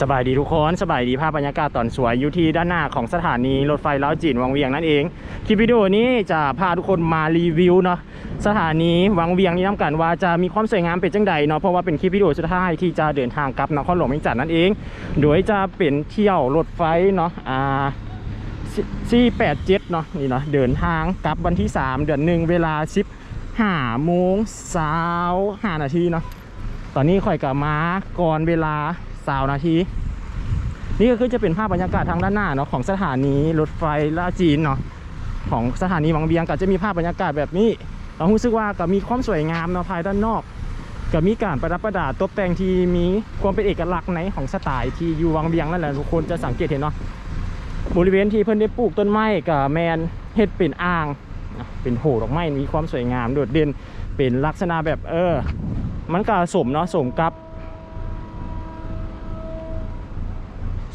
สบายดีทุกคนสบายดีภาพบรรยากาศตอนสวยอยู่ที่ด้านหน้าของสถานีรถไฟล้าวจีนวังเวียงนั่นเองคลิปวิดีโอนี้จะพาทุกคนมารีวิวเนาะสถานีวังเวียงนี้น้ำกันว่าจะมีความสวยงามเป็นจังใดเนาะเพราะว่าเป็นคลิปวิดีโอสุดท้ายที่จะเดินทางกลับนครหลวงเวียงจันทน์นั่นเองโดยจะเป็นเที่ยวรถไฟเนาะอ่าสี่แปดเจ็ดเนาะนี่เนาะเดินทางกลับวันที่ 3 เดือนหนึ่งเวลาสิบห้าโมงเช้าห้านาทีเนาะตอนนี้ข่อยกับมาก่อนเวลา สาวนาที นี่ก็คือจะเป็นภาพบรรยากาศทางด้านหน้าเนาะของสถานีรถไฟลาจีนเนาะของสถานีวังเวียงก็จะมีภาพบรรยากาศแบบนี้เรารู้สึกว่าก็มีความสวยงามเนาะภายด้านนอกก็มีการประดับประดาตกแต่งที่มีความเป็นเอกลักษณ์ในของสไตล์ที่อยู่วังเวียงนั่นแหละทุกคนจะสังเกตเห็นเนาะบริเวณที่เพิ่นได้ปลูกต้นไม้กับแมนเฮ็ดเป็นอ่าง เป็นโหดอกไม้มีความสวยงามโดดเด่นเป็นลักษณะแบบเออ มันก็สมเนาะสมกับ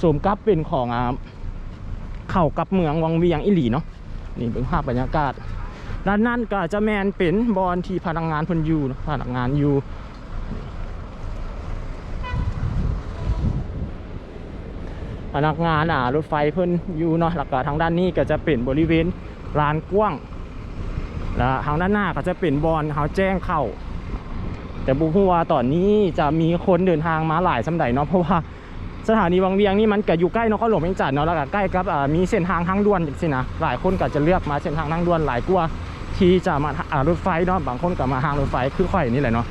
สมกับเป็นของอ่าเข้ากับเมืองวังเวียงอิหลีเนาะนี่เป็นภาพบรรยากาศด้านนั้นก็จะแมนเป็นบอนที่พนักงานพนยูพนักงานอยู่พนักงานอ่ารถไฟเพิ่นอยู่เนาะแล้วก็ทางด้านนี้ก็จะเป็นบริเวณลานกว้างแล้วทางด้านหน้าก็จะเป็นบอลเขาแจ้งเข้า แต่บุฮูว่าตอนนี้จะมีคนเดินทางมาหลายสำใดเนาะเพราะว่า สถานีวังเวียงนี่มันก็อยู่ใกล้นครหลวงเวียงจันทน์เนาะแล้วก็ใกล้กับอ่ามีเส้นทางทางด่วนจังซี่นะหลายคนก็จะเลือกมาเส้นทางทางด่วนหลายกว่าที่จะมาอ่ารถไฟเนาะบางคนก็มาทางรถไฟคือข่อยนี่แหละเนาะ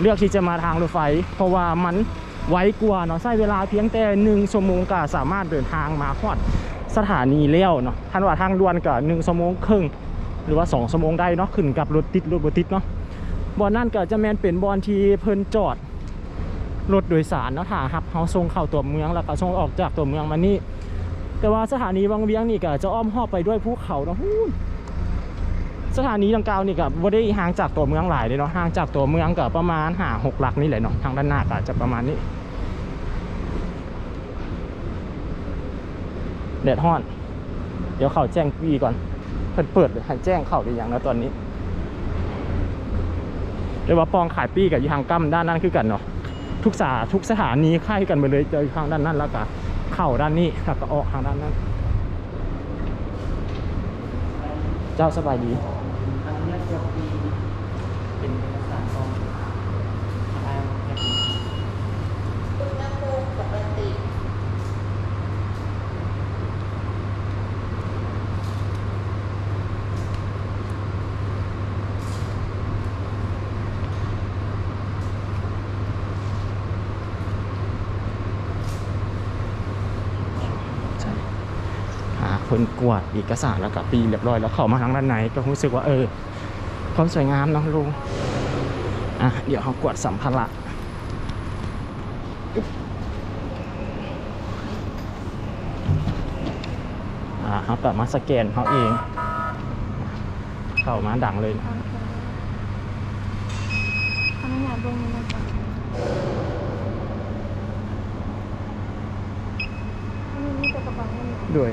เลือกที่จะมาทางรถไฟ เพราะว่ามันไวกว่าเนาะใช้เวลาเพียงแต่หนึ่งชั่วโมงก็สามารถเดินทางมาฮอดสถานีเลี้ยวเนาะทันว่าทางด่วนก็หนึ่งชั่วโมงครึ่งหรือว่าสองชั่วโมงได้เนาะขึ้นกับรถติดรถบ่ติดเนาะบอนนั่นก็จะแมนเป็นบอนที่เพิ่นจอด รถโดยสารเนาะถ้าหับเฮาส่งเข้าตัวเมืองแล้วก็ส่งออกจากตัวเมืองมานี่ แต่ว่าสถานีวังเวียงนี่ก็จะอ้อมหอบไปด้วยภูเขาเนาะสถานีดังกล่าวนี่ก็บ่ได้ห่างจากตัวเมืองหลายเลยเนาะห่างจากตัวเมืองก็ประมาณห้าหกหลักนี่แหละเนาะทางด้านหน้าก็จะประมาณนี้แดดฮ้อน เดี๋ยวเขาแจ้งปีก่อนเปิดเปิดเลยให้แจ้งเข้าหรือยังนะตอนนี้เรียกว่าปองขายปีกับยีทางกั้มด้านนั้นคือกันเนาะ ทุกสาทุกสถานีค่ายกันไปเลยเจอทางด้านนั้นแล้วก็เข้าด้านนี้แล้วก็ออกทางด้านนั้น เจ้าสบายดี เป็นเอกสารของ อุณหภูมิปกติ ใช่ หาคนกวาดเอกสารแล้วก็ปีเรียบร้อยแล้วเข้ามาทางด้านในก็รู้สึกว่าเออความสวยงามเนาะลุงอะเดี๋ยวเขากวาดสัมภาระอ่าเขากลับมาสแกนเขาเอง เข้ามาดังเลยนะขออนุญาตลงมาก่อนอันนี้มีแต่กระเป๋าเงินเหรอด้วย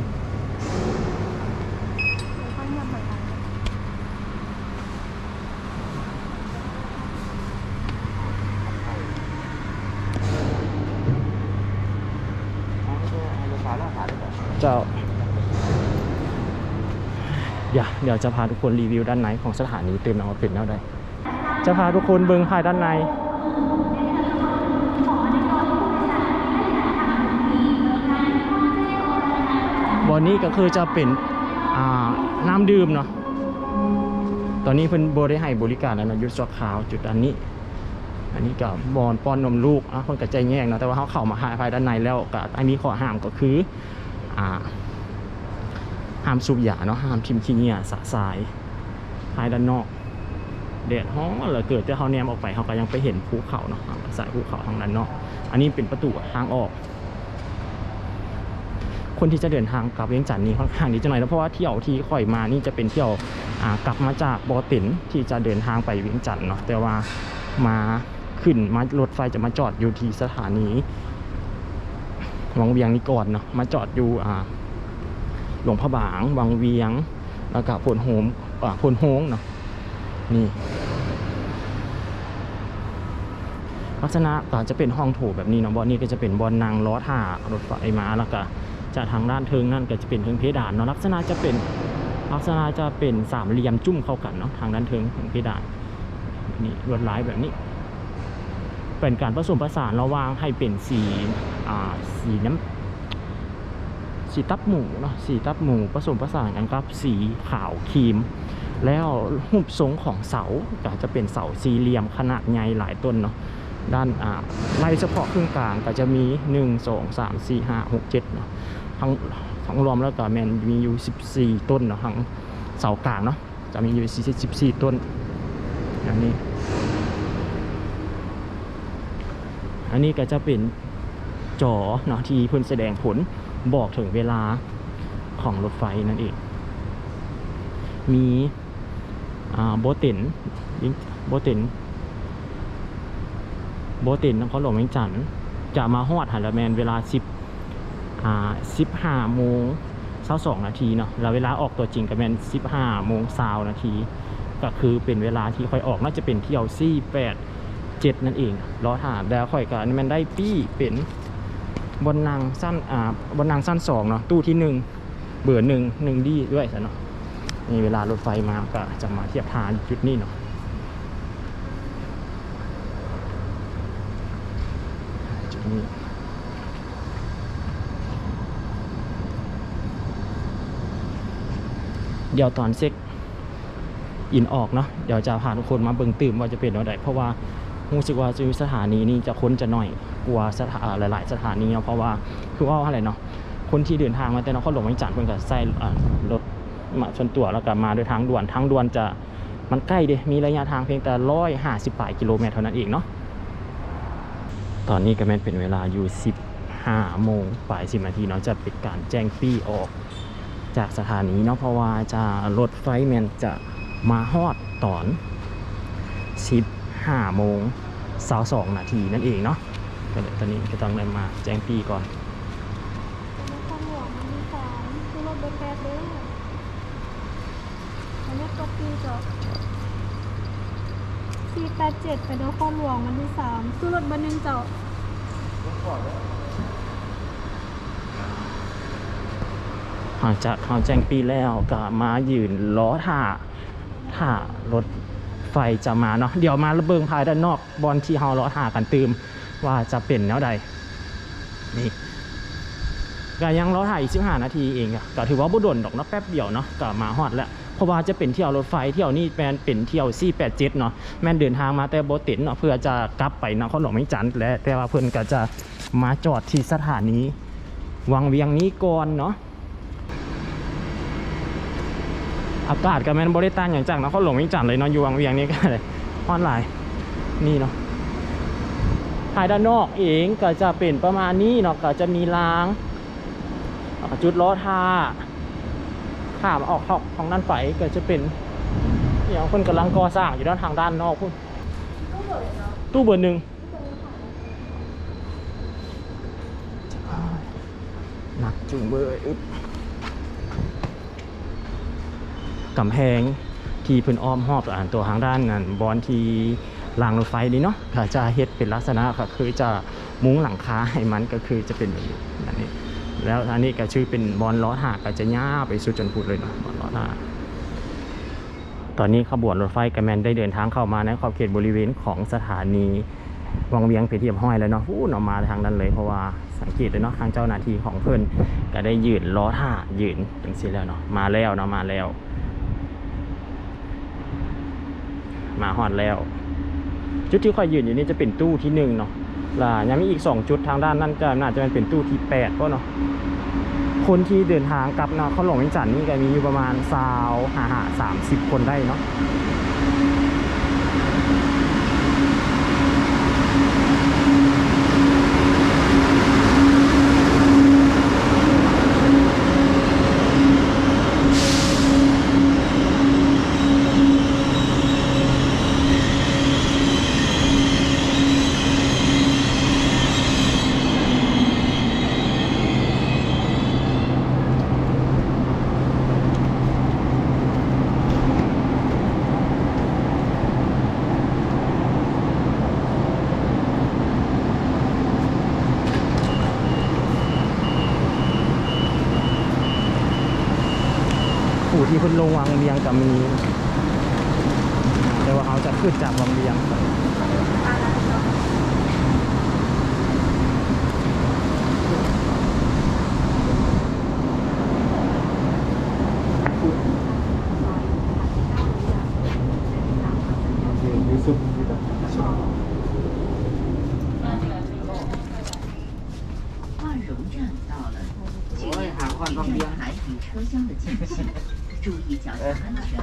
เดี๋ยวค่อยมาหาทาง เจ้าเดี๋ยวเดี๋ยวจะพาทุกคนรีวิวด้านในของสถานีเต็มน้ำเป็นแล้วได้ จะพาทุกคนเบิ้งภายด้านในบอนนี้ก็คือจะเป็นน้ำดื่มเนาะ ตอนนี้เพิ่นบได้ให้บริการแล้วเนาะยุดสวขาวจุดอันนี้ อันนี้กับบอนป้อนนมลูกอะคนกับใจแย่งเนาะแต่ว่าเขาเข้ามาภายด้านในแล้วก็อันนี้ข้อห้ามก็คืออ่า ห้ามสูบยาเนาะห้ามทิมขี้เงี่ยสะสายภายด้านนอกแดดฮ้อนเหลือเกิดแต่เขาแนมออกไปเขาก็ยังไปเห็นภูเขาเนาะสายภูเขาทางด้านนอกอันนี้เป็นประตูทางออก คนที่จะเดินทางกลับเวียงจันทน์นี่ค่อนข้างดีจังหน่อยนะเพราะว่าเที่ยวที่ค่อยมานี่จะเป็นเที่ยวกลับมาจากบอตินที่จะเดินทางไปเวียงจันทน์เนาะแต่ว่ามาขึ้นมารถไฟจะมาจอดอยู่ที่สถานีวังเวียงนี่ก่อนเนาะมาจอดอยู่อ่า หลวงพระบาง วังเวียง แล้วก็พลโฮมอ่าพลโฮงเนาะนี่ลักษณะก็จะเป็นห้องโถแบบนี้เนาะบอนนี้ก็จะเป็นบอนนางล้อท่ารถไฟมาแล้วก็จากทางด้านเทิงนั่นก็จะเป็นเทิงเพดานเนาะลักษณะจะเป็นลักษณะจะเป็นสามเหลี่ยมจุ่มเข้ากันเนาะทางด้านเทิงเทิงเพดานนี่ลวดลายแบบนี้ เป็นการผสมผสานระหว่างให้เป็นสีอ่าสีน้ำ สีตับหมูเนาะสีตับหมูผสมผสานกันกับสีขาวครีม แล้วรูปทรงของเสาก็จะเป็นเสาสี่เหลี่ยมขนาดใหญ่หลายต้นเนาะด้านอ่าไล่เฉพาะครึ่งกลางก็จะมี 1 2 3 4 5 6 7เนาะทั้งทั้งรวมแล้วก็แมนมีอยู่ 14 ต้นเนาะทั้งเสากลางเนาะจะมีอยู่ 44 ต้นอย่างนี้ อันนี้ก็จะเป็นจอเนาะที่เพิ่นแสดงผล บอกถึงเวลาของรถไฟนั่นเอง มีโบต็นโบต็นโบต็นนครหลวงเวียงจันทน์จะมาฮอดหันละแมนเวลา 10อ่า15โมง22นาทีเนาะแล้วเวลาออกตัวจริงก็แมน15โมง20นาที ก็คือเป็นเวลาที่ค่อยออกน่าจะเป็นเที่ยว48เจ็ดนั่นเองรอถามแล้วค่อยกันมันได้ปี้เป็น บนนางสั้นอ่าบนนางสั้นสองเนาะตู้ที่หนึ่งเบอร์หนึ่งหนึ่งดีด้วยซะเนาะนี่เวลารถไฟมาก็จะมาเทียบทานจุดนี้เนาะจุดนี้เดี๋ยวตอนเซ็กอินออกเนาะเดี๋ยวจะพาทุกคนมาเบิ่งตื่มว่าจะเป็นอะไรเพราะว่า รู้สึกว่าจะมีสถานีนี้จะค้นจะหน่อยกลัวสถาหลาย ๆ สถานีเนาะเพราะว่าคือว่าอะไรเนาะคนที่เดินทางมาแต่นครหลวงเวียงจันทน์เพิ่นก็ใส่รถมาชนตัวแล้วก็มาโดยทางด่วนทางด่วนจะมันใกล้เดมีระยะทางเพียงแต่ร้อยห้าสิบปกิโลเมตรเท่านั้นเองเนาะตอนนี้ก็แม่นเป็นเวลาอยู่15โมงปลาย10นาทีเนาะจะเป็นการแจ้งปี้ออกจากสถานีเนาะเพราะว่าจะรถไฟแมนจะมาฮอดตอนสิบ 15โมง22นาทีนั่นเองเนาะก็เดี๋ยวตอนนี้ก็ต้องได้มาแจ้งปีก่อนนครหลวงมันมีสามคือรถเบอร์แปดเด้ออันนี้ก็ปีจบสี่แปดเจ็ดไปนครหลวงมันที่สามคือรถเบอร์หนึ่งเจ้าหลังจากเขาแจ้งปีแล้วก็มายืนล้อท่าท่ารถ ไฟจะมาเนาะเดี๋ยวมาระเบิงภายด้านนอกบอลที่เฮาล้อท่ากันตืมว่าจะเป็นแนวใดนี่ก็ยังล้อท่าอีก15นาทีเองก็ถือว่าบุดนดอกเนาะแป๊บเดียวเนาะก็มาฮอดแล้วเพราะว่าจะเป็นเที่ยวรถไฟเที่ยวนี้แมนเป็นเที่ยว487เนาะแมนเดินทางมาแต่โบตินเนาะเพื่อจะกลับไปนครหลวงเวียงจันและแต่ว่าเพิ่อนก็จะมาจอดที่สถานีวังเวียงนี้ก่อนเนาะ อากาศก็แม่นบริต้านอย่างจังนะเขาหลงวิ่งจันทน์เลยเนาะอยู่วังเวียงนี่ก็เลยออนไลน์นี่เนาะภายด้านนอกเองก็จะเป็นประมาณนี้เนาะก็จะมีรางอ่าจุดล้อท่าข้ามออกเข้าของด้านไปก็จะเป็นอย่างคนกำลังก่อสร้างอยู่ด้านทางด้านนอกพุ่นตู้เบอร์หนึ่งหนักจุงเบอร์อึ๊บ กำแพงที่เพิ่นอ้อมหอบอ่านตัวทางด้านนั้นบอนที่รางรถไฟนี่เนาะก็จะเฮ็ดเป็นลักษณะก็คือจะมุ้งหลังคาให้มันก็คือจะเป็นแบบนี้อันนี้ แล้วอันนี้ก็ชื่อเป็นบอลล้อหากก็จะย่าไปสุดจนพุดเลยเนาะบอลล้อหาตอนนี้ขบวนรถไฟกระแมนได้เดินทางเข้ามาในขอบเขตบริเวณของสถานีวังเวียงเพชรเทียมห้อยแล้วเนาะพูดออกมาทางนั้นเลยเพราะว่าสังเกตเลยเนาะทางเจ้าหน้าที่ของเพิ่อนก็ได้ยืนล้อท่ายืนจังซี่แล้วเนาะมาแล้วเนาะมาแล้ว มาฮอดแล้ว จุดที่ค่อยยืนอยู่นี่จะเป็นตู้ที่หนึ่งเนาะล่ะยังมีอีกสองจุดทางด้านนั่นก็น่าจะเป็นตู้ที่แปดก็เนาะคนที่เดินทางกลับเนาะเขาหลงวิจันนี่ก็มีอยู่ประมาณสาวหาหาสามสิบคนได้เนาะ ลงวัง 注意脚下安全。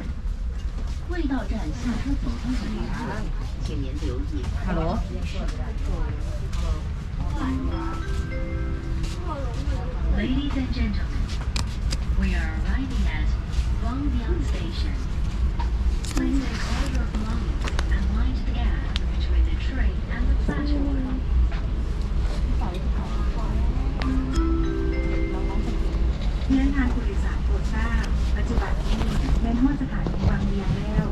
未到站下车走动的旅客，请您留意。哈罗。Ladies and gentlemen, we are arriving at Wangbiang Station. Please take all your belongings and mind the gap between the train and the platform. เพื่อนทางผู้โดยสารโปรดทราบปั จุบันนี้แม้ว่าสถานีบางเดียแล้ว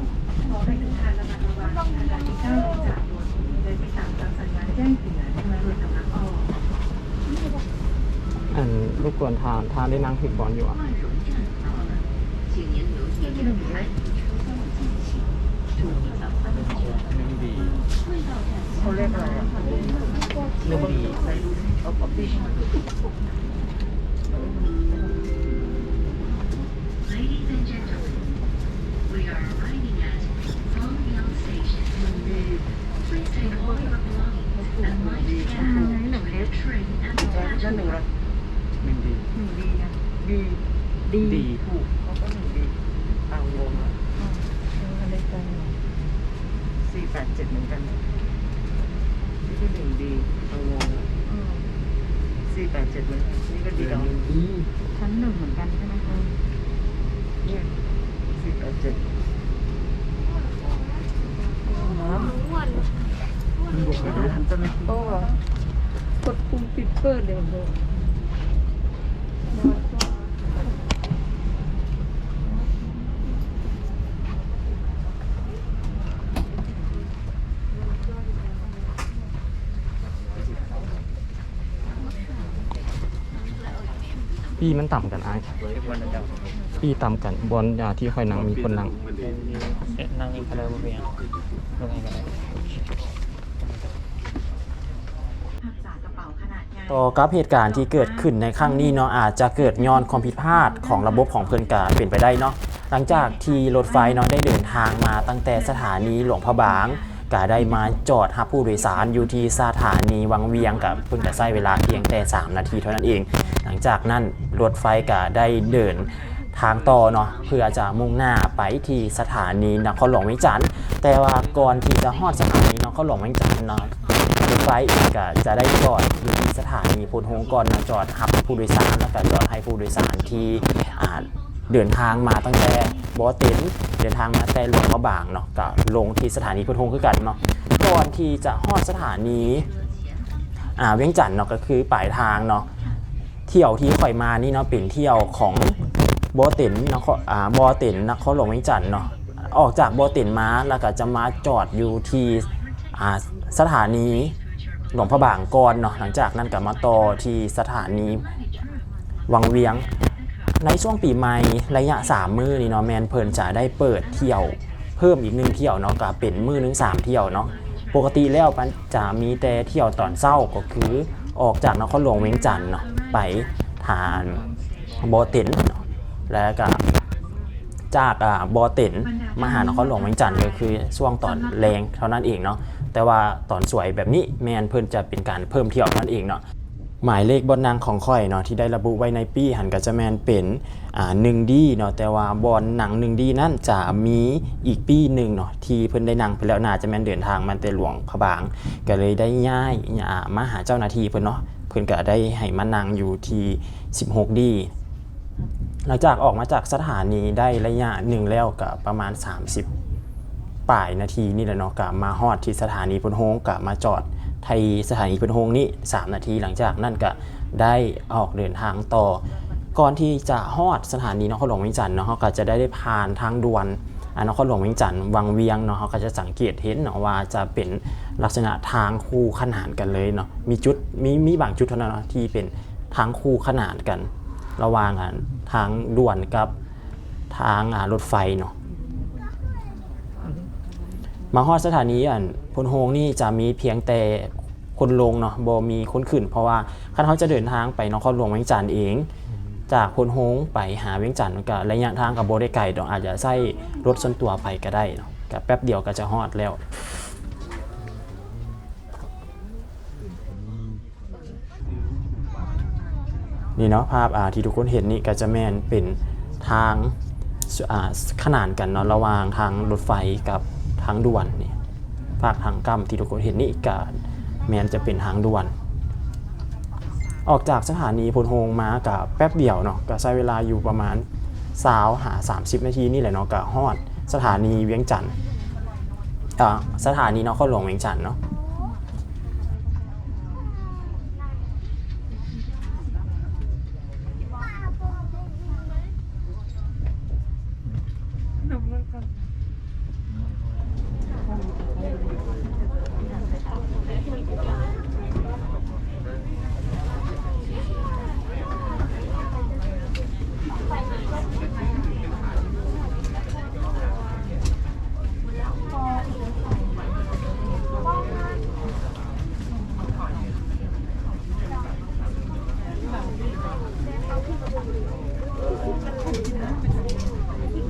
ขอให้ทุกท่านระมัดระวังในการที่ก้วลงจากรถโลยติดตามตามสัญญาณแจ้งเตือนเมื่อรถกำลังออกอันลูกกวนทานทานได้นั่งผิดบอลอยู่อะหเขาเรียกอะไรอะหนึ่งดี ดีดี ถูกเขาก็หนึ่งดีอ่างงอะอะไรกันสี่แปดเจ็ดเหมือนกันนะนี่ก็หนึ่งดีอ่างงอะสี่แปดเจ็ดเหมือนกันนี่ก็ดีแล้วชั้นหนึ่งเหมือนกันใช่ไหมคะเนี่ยสี่แปดเจ็ดน้ำมันบวกไปด้วยทันจะไม่โอ้กดปุ่มปิดเปิดเลยเลย ปีมันต่ำกันไอ้ายวันละเดียวปีต่ำกันบอลอ่าที่ค่อยนั่งมีคนนั่งนั่งอีกแล้วเพียงลงไงกันหักษากระเป๋าขนาดใหญ่ต่อกับเหตุการณ์ที่เกิดขึ้นในครั้งนี้เนาะอาจจะเกิดย้อนความผิดพลาดของระบบของเพื่อนกาเป็นไปได้เนาะหลังจากที่รถไฟเนาะได้เดินทางมาตั้งแต่สถานีหลวงพระบางก็ได้มาจอดรับผู้โดยสารอยู่ที่สถานีวังเวียงกับเพิ่นก็ใช้เวลาเพียงแต่ 3 นาทีเท่านั้นเองหลั งจากนั้นรถไฟก็ได้เดินทางต่อเนาะเพื่อจะมุ่งหน้าไปที่สถานีนครหลวงเวียงจันทร์แต่ว่าก่อนที่จะฮอดสถานีนครหลวงเวียงจันทร์เนาะรถไฟก็จะได้จอดอยู่ที่สถานีพลโฮงก่อนนะจอดรับผู้โดยสารแล้วก็จอดให้ผู้โดยสารที่เดินทางมาตั้งแต่บอเต็นเดินทางมาแต่หลวงพระบางเนาะก็ลงที่สถานีพลโฮงคือกันเนาะก่อนที่จะฮอดสถานีอ่าเวียงจันทน์เนาะก็คือปลายทางเนาะ ที่ยวที่ข่อยมานี่เนาะเป็นเที่ยวของบอต็นนครอ่าบอต็นนครหลวงวียงจันทน์เนาะออกจากบอต็นมาแล้วก็จะมาจอดอยู่ที่อ่าสถานีหลวงพระบางก่อนเนาะหลังจากนั้นก็มาต่อที่สถานีวังเวียง ในช่วงปีใหม่ระยะ3มือนี่เนาะแมนเพลินจะได้เปิดเที่ยว เพิ่มอีกหนึ่งเที่ยวเนาะก็เป็นมือหนึงสามเที่ยวเนาะปกติแล้วมันจะมีแต่เที่ยวตอนเศร้าก็คือ ออกจากนครหลวงเวียงจันทน์เนาะไปทานบอตินเนาะแล้วก็จากอ่าบอตินมาหานครหลวงเวียงจันทน์ก็คือช่วงตอนแรงเท่านั้นเองเนาะแต่ว่าตอนสวยแบบนี้แมนเพิ่นจะเป็นการเพิ่มเที่ยวนั่นเองเนาะ หมายเลขบนนางของค่อยเนาะที่ได้ระบุไว้ในปีหันก็จะแมนเป็นอ่าหนึ่งดีเนาะแต่ว่าบอลหนังหนึ่งดีนั่นจะมีอีกปีหนึ่งเนาะที่เพิ่นได้นั่งไปแล้วนาจะแมนเดินทางมันแต่หลวงพระบาง ก็เลยได้ย้ายอ่ามาหาเจ้าหน้าที่เพิ่นเนาะเพิ่นก็ได้ให้มานั่งอยู่ที่ 16 ดีหลังจากออกมาจากสถานีได้ระยะหนึ่งแล้วก็ประมาณ 30ป่ายนาทีนี่แหละเนาะกับมาฮอดที่สถานีพนโฮงกับมาจอด ไทยสถานีพนโฮงนี่3นาทีหลังจากนั่นก็ได้ออกเดินทางต่อ ก่อนที่จะฮอดสถานีนครหลวงเวียงจันทน์เนาะเขาก็จะได้ได้ผ่านทางด่วนนครหลวงเวียงจันทน์วังเวียงเนาะเขาก็จะสังเกตเห็นเนาะว่าจะเป็นลักษณะทางคู่ขนานกันเลยเนาะมีจุดมีมีบางจุดเท่านั้นเนาะที่เป็นทางคู่ขนานกัน ระหว่างทางด่วนกับทางรถไฟเนาะมาฮอดสถานีอัน พลโฮงนี่จะมีเพียงแต่คนลงเนาะบ่มีคนขึ้น เพราะว่าคันเขาจะเดินทางไปนครหลวงเวียงจันทน์เอง จากพลโฮงไปหาเวียงจันทน์ก็ระยะทางกับโบได้ไกลดอกอาจจะใช้รถส่วนตัวไปก็ได้เนาะก็แป๊บเดียวก็จะฮอดแล้วนี่เนาะภาพอ่าที่ทุกคนเห็นนี่ก็จะแมนเป็นทางอ่าขนานกันเนาะระหว่างทางรถไฟกับทางด่วนนี่ ภาคทางกำที่ทุกคนเห็นนี่การแมนจะเป็นทางด่วน ออกจากสถานีพลโฮงมากับแป๊บเดียวเนาะก็ใช้เวลาอยู่ประมาณสาวหา 30 นาทีนี่แหละเนาะกับฮอดสถานีเวียงจันทร์สถานีนครหลวงเวียงจันทร์เนาะ ปินนะปินปิ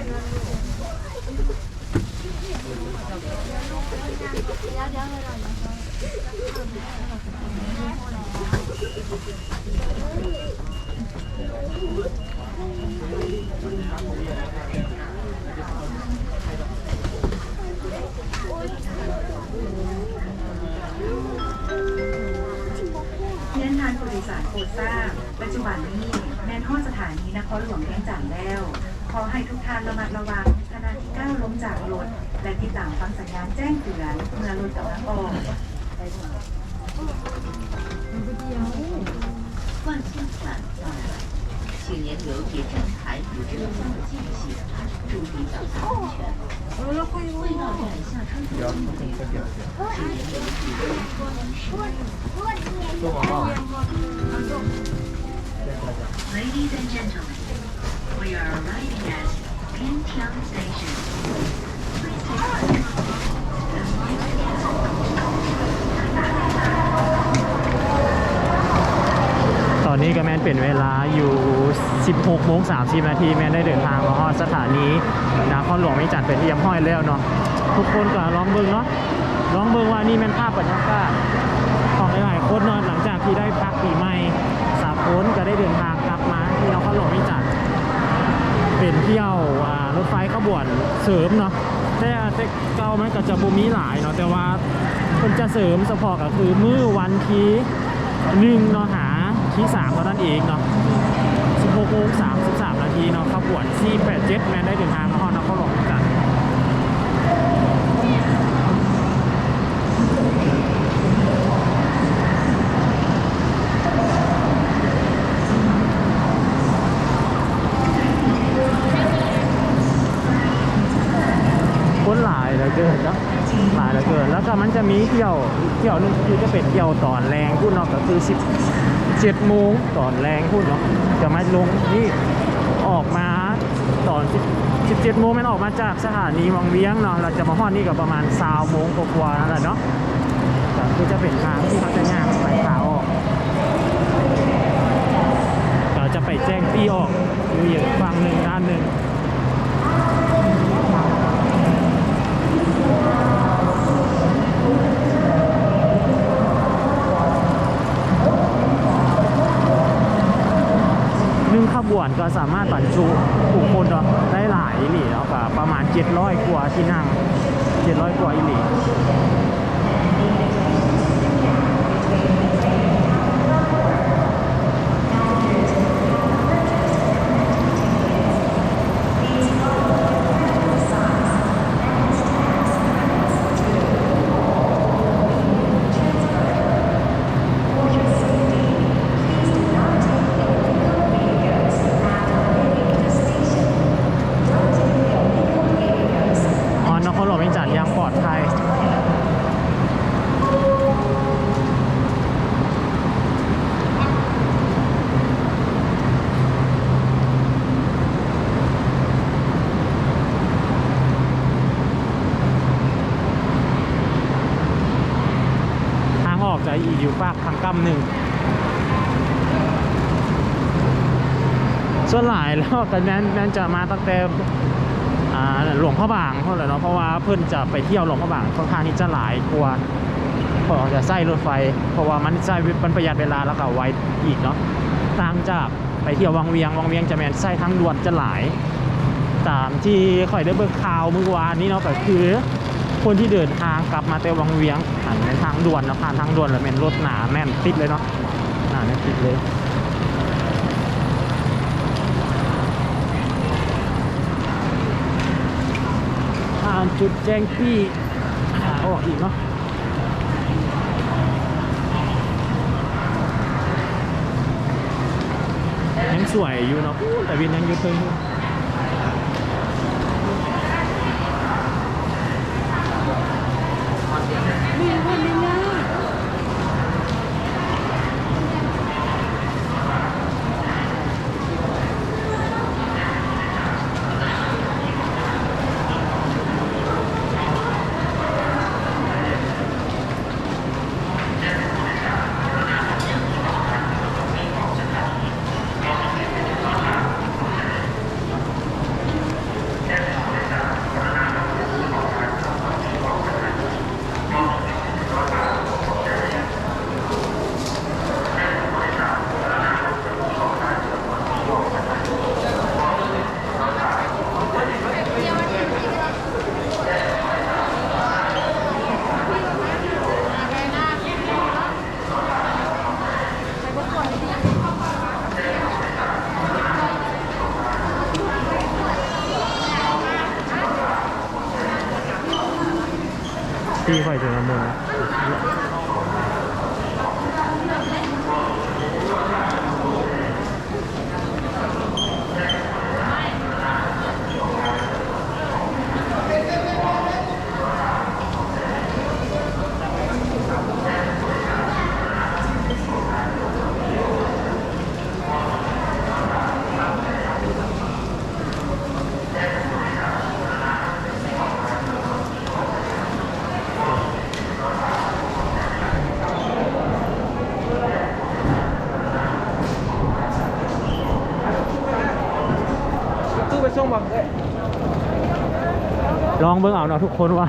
น เดี๋ยวเดี๋ยวเลยหน่อยนะเรียนทานผู้โดยสารโปรดทราบปัจจุบันนี้แม่นฮอดสถานีนครหลวงเวียงจันทน์แล้ว ขอให้ทุกท่านระมัดระวังขณะที่ก้าวลงจากรถ และติดตามฟังสัญญาณแจ้งเตือนเมื่อรถกำลังออก 万千船到来，请沿流铁站台与车厢的间隙，注意脚下安全。会到站下车途中，请沿流铁站 Ladies and gentlemen, We are arriving at Pintiang Station. Please take the ตอนนี้ก็แมนเป็นเวลาอยู่ 16โมง30 นาทีแมนได้เดินทางมาฮอดสถานีนครหลวงเวียงจันเป็นที่ยบห้อยแล้วเนาะทุกคนก็ลองเบิงเนาะลองเบิงว่านี่แม่นภาพบรรยากาศของหลายๆคนเนาะหลังจากที่ได้พักปีใหม่สามคนก็ได้เดินทางกลับมาที่นครหลวงเวียงจัน เป็นเที่ยวรถไฟขบวนเสริมเนาะแต่แต่เก่ามันก็จะบูมีหลายเนาะแต่ว่าคนจะเสริมเฉพาะก็คือมื้อวันที่หนึ่งเนาะหาที่สามเท่านั้นเองเนาะ16โมง33 นาทีเนาะขบวน487แมนได้เดินทางมาฮอดนครหลวงเหมือนกันคนหลาย เหลือเกินเนาะหลายเหลือเกิน แล้วก็มันจะมีเที่ยวเที่ยวหนึงคือจะเป็นเที่ยวตอนแรงพูดเนาะก็คือ 17โมงตอนแรงพูดเนาะจะมาลงนี่ออกมาตอน 17โมงมันออกมาจากสถานีวังเวียงเนาะเราจะมาฮอดนี่ก็ประมาณ20โมงกว่าๆนั่นแหละเนาะก็คือจะเป็นทางที่เขาจะย่างไปขาออกเราจะไปแจ้งที่ออกอยู่อีกฝั่งหนึ่งด้านหนึ่ง หนึ่งขบวน ก็สามารถบรรจุผู้คนเนาได้หลายอีหลีเนาะก็ประมาณ 700 กว่าที่นั่ง 700 กว่าอีหลี อางปลอดภัยออกจาอีอยู่ปากทางกั้มหนึ่ง ส่วนหลายแล้วแต่นั่นจะมาตั้งแต่ หลวงพระบางเท่าไหร่เนาะเพราะว่าเพิ่นจะไปเที่ยวหลวงพระบางค่อนข้างที่จะหลายกว่าเพราะจะใช้รถไฟ เพราะว่ามันใช้มันประหยัดเวลาแล้วก็ไวอีกเนาะต่างจากไปเที่ยววังเวียงวังเวียงจะแมนใช้ทางด่วนจะหลาย ตามที่ข่อยได้เบิ่งข่าวเมื่อวานนี้เนาะก็คือ คนที่เดินทางกลับมาแต่วังเวียงผ่านทางด่วนเนาะผ่านทางด่วนแล้วแมนรถหนาแน่นติดเลยเนาะหนาแน่นติดเลยานจุดแจ้งปี้ขาออกอีกเนาะยังสวยอยู่เนาะแต่วินยังอยุ่เพิ่ง องเบิ่งเอาเนาะทุกคนว่า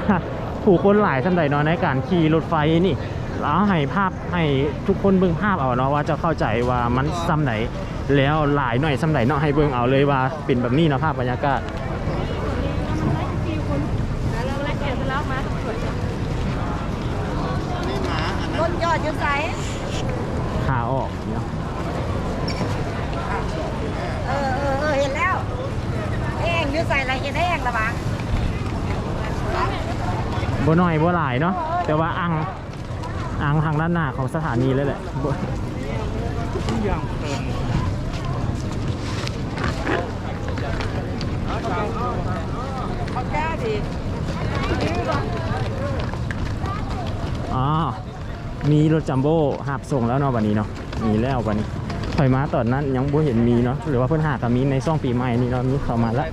ผู้คนหลายสำใดเนาะในการขี่รถไฟนี่แล้วให้ภาพให้ทุกคนเบิ่งภาพเอาเนาะว่าจะเข้าใจว่ามันซ้ำไหน แล้วหลายหน่อยซ้ำไหนเนาะให้เบิ่งเอาเลยว่าเป็นแบบนี้เนาะภาพบรรยากาศรถจอดอยู่ไสขาออกเนาะ เออเออเออเห็นแล้วเองอยู่ใส่อะไรเห็นได้เองละบัง บ่น้อยบ่หลายเนาะแต่ว่าอังอังทางด้านหน้าของสถานีเลยแหละอ๋อมีรถจัมโบ้หับส่งแล้วเนาะวันนี้เนาะมีแล้ววันนี้ถอยมาตอนนั้นยังบ่เห็นมีเนาะหรือว่าเพิ่อนหากับมีในช่องปีใหม่นี่เนาะมีเข้ามาแล้ว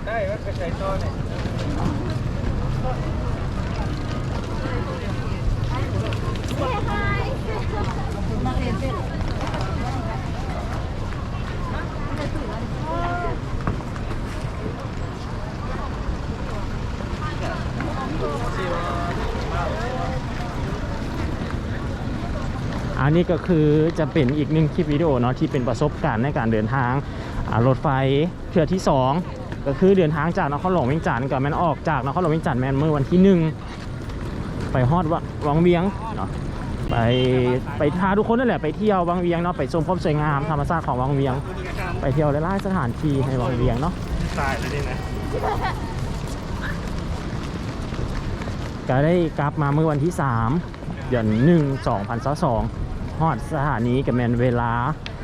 นนี้ก็คือจะเป็นอีกหนึ่งคลิปวิดีโอเนาะที่เป็นประสบการณ์ในการเดินทางอ่ารถไฟเทือที่ 2 ก็คือเดินทางจากนครหลวงเวียงจันทร์กับแมนออกจากนครหลวงเวียงจันทร์แมนเมื่อวันที่หนึ่งไปฮอดวะวังเวียงเนาะไปไปพาทุกคนนั่นแหละไปเที่ยววังเวียงเนาะไปชมความสวยงามธรรมชาติของวังเวียง ไปเที่ยวหลายๆสถานที่ในวังเวียงเนาะตายแล้วนี่นะก็ได้กลับมาเมื่อวันที่ 3 เดือน1 2022 ฮอดสถานีกับแมนเวลา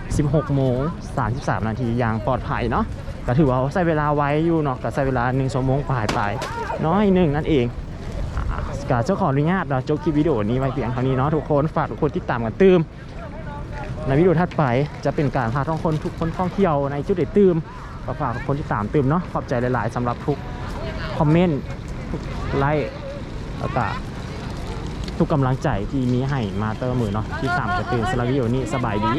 16โมง33 นาทีอย่างปลอดภัยเนาะก็ถือว่าใช้เวลาไว้อยู่เนาะก็ใช้เวลา1ชั่วโมงปลายไปน้อยหนึ่งนั่นเองอะก็เจ้าขออนุญาตเราจบคลิปวิดีโอนี้ไว้เพียงเท่านี้เนาะทุกคนฝากทุกคนติดตามกันตืมในวิดีโอถัดไปจะเป็นการพาท่องคนทุกคนท่องเที่ยวในจุดเด็ดตืมก็ฝากทุกคนติดตามตืมเนาะขอบใจหลาย ๆสำหรับทุกคอมเมนต์ทุกไลค์แล้วก็ ทุกกำลังใจที่มีให้มาเตอร์มือเนาะที่ตามจะตื่นสลาวิโอนี่สบายดี